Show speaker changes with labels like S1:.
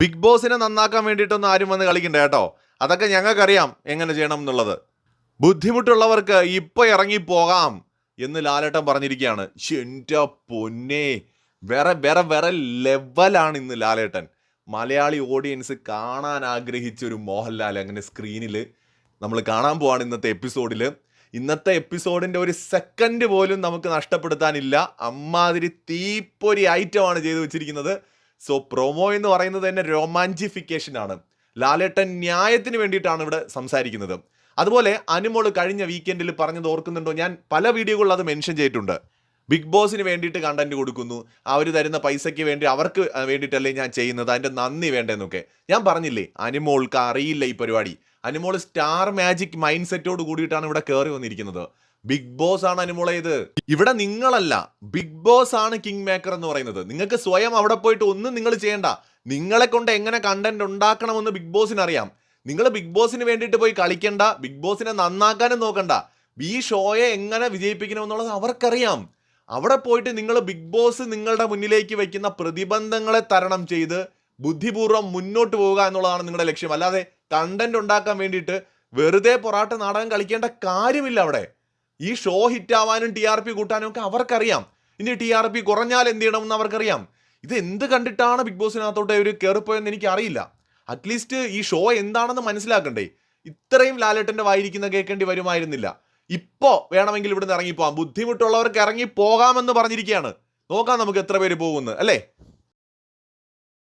S1: Big ബോസിനെ നന്നാക്കാൻ വേണ്ടിയിട്ടൊന്നും ആരും വന്ന് കളിക്കണ്ട കേട്ടോ. അതൊക്കെ ഞങ്ങൾക്കറിയാം എങ്ങനെ ചെയ്യണം എന്നുള്ളത്. ബുദ്ധിമുട്ടുള്ളവർക്ക് ഇപ്പൊ ഇറങ്ങി പോകാം എന്ന് ലാലേട്ടൻ പറഞ്ഞിരിക്കുകയാണ്. എന്റെ പൊന്നെ. വേറെ വേറെ വേറെ ലെവലാണ് ഇന്ന് ലാലേട്ടൻ. മലയാളി ഓഡിയൻസ് കാണാൻ ആഗ്രഹിച്ച ഒരു മോഹൻലാൽ അങ്ങനെ സ്ക്രീനിൽ നമ്മൾ കാണാൻ പോവാണ് ഇന്നത്തെ എപ്പിസോഡിൽ ഇന്നത്തെ എപ്പിസോഡിന്റെ ഒരു സെക്കൻഡ് പോലും നമുക്ക് നഷ്ടപ്പെടുത്താനില്ല. അമ്മാതിരി തീപ്പൊരി ഐറ്റമാണ് ചെയ്തു വെച്ചിരിക്കുന്നത്. സോ പ്രൊമോ എന്ന് പറയുന്നത് തന്നെ റൊമാന്റിഫിക്കേഷൻ ആണ്. ലാലേട്ടൻ ന്യായത്തിന് വേണ്ടിയിട്ടാണ് ഇവിടെ സംസാരിക്കുന്നത്. അതുപോലെ അനുമോൾ കഴിഞ്ഞ വീക്കെൻഡിൽ പറഞ്ഞത് ഓർക്കുന്നുണ്ടോ? ഞാൻ പല വീഡിയോകളിൽ അത് മെൻഷൻ ചെയ്തിട്ടുണ്ട്. ബിഗ് ബോസിന് വേണ്ടിയിട്ട് കണ്ടന്റ് കൊടുക്കുന്നു. അവർ തരുന്ന പൈസയ്ക്ക് വേണ്ടി അവർക്ക് വേണ്ടിയിട്ടല്ലേ ഞാൻ ചെയ്യുന്നത്? അതിന്റെ നന്ദി വേണ്ടെന്നൊക്കെ. ഞാൻ പറഞ്ഞില്ലേ അനുമോൾക്ക് അറിയില്ല ഈ പരിപാടി. അനുമോൾ സ്റ്റാർ മാജിക് മൈൻഡ് സെറ്റോട് കൂടിയിട്ടാണ് ഇവിടെ കയറി വന്നിരിക്കുന്നത്. ബിഗ് ബോസ് ആണ് അനുമോളെ ഇത്. ഇവിടെ നിങ്ങളല്ല ബിഗ് ബോസ് ആണ് കിങ് മേക്കർ എന്ന് പറയുന്നത്. നിങ്ങൾക്ക് സ്വയം അവിടെ പോയിട്ട് ഒന്നും നിങ്ങൾ ചെയ്യണ്ട. നിങ്ങളെ കൊണ്ട് എങ്ങനെ കണ്ടന്റ് ഉണ്ടാക്കണമെന്ന് ബിഗ് ബോസിന് അറിയാം. നിങ്ങൾ ബിഗ് ബോസിന് വേണ്ടിയിട്ട് പോയി കളിക്കണ്ട ബിഗ് ബോസിനെ നന്നാക്കാനും നോക്കണ്ട. ഈ ഷോയെ എങ്ങനെ വിജയിപ്പിക്കണമെന്നുള്ളത് അവർക്കറിയാം. അവിടെ പോയിട്ട് നിങ്ങൾ ബിഗ് ബോസ് നിങ്ങളുടെ മുന്നിലേക്ക് വയ്ക്കുന്ന പ്രതിബന്ധങ്ങളെ തരണം ചെയ്ത് ബുദ്ധിപൂർവം മുന്നോട്ട് പോവുക എന്നുള്ളതാണ് നിങ്ങളുടെ ലക്ഷ്യം. അല്ലാതെ കണ്ടന്റ് ഉണ്ടാക്കാൻ വേണ്ടിയിട്ട് വെറുതെ പൊറാട്ട് നാടകം കളിക്കേണ്ട കാര്യമില്ല അവിടെ. ഈ ഷോ ഹിറ്റ് ആവാനും ടി ആർ പി കൂട്ടാനും ഒക്കെ അവർക്കറിയാം. ഇനി ടി ആർ പി കുറഞ്ഞാൽ എന്ത് ചെയ്യണമെന്ന് അവർക്കറിയാം. ഇത് എന്ത് കണ്ടിട്ടാണ് ബിഗ് ബോസിനകത്തോട്ട് ഒരു കയറിപ്പോയെന്ന് എനിക്ക് അറിയില്ല അറ്റ്ലീസ്റ്റ് ഈ ഷോ എന്താണെന്ന് മനസ്സിലാക്കണ്ടേ. ഇത്രയും ലാലേട്ടന്റെ വായിരിക്കുന്ന കേൾക്കേണ്ടി വരുമായിരുന്നില്ല. ഇപ്പോ വേണമെങ്കിൽ ഇവിടുന്ന് ഇറങ്ങിപ്പോവാം. ബുദ്ധിമുട്ടുള്ളവർക്ക് ഇറങ്ങി പോകാമെന്ന് പറഞ്ഞിരിക്കുകയാണ്. നോക്കാം നമുക്ക് എത്ര പേര് പോകുമെന്ന് അല്ലേ?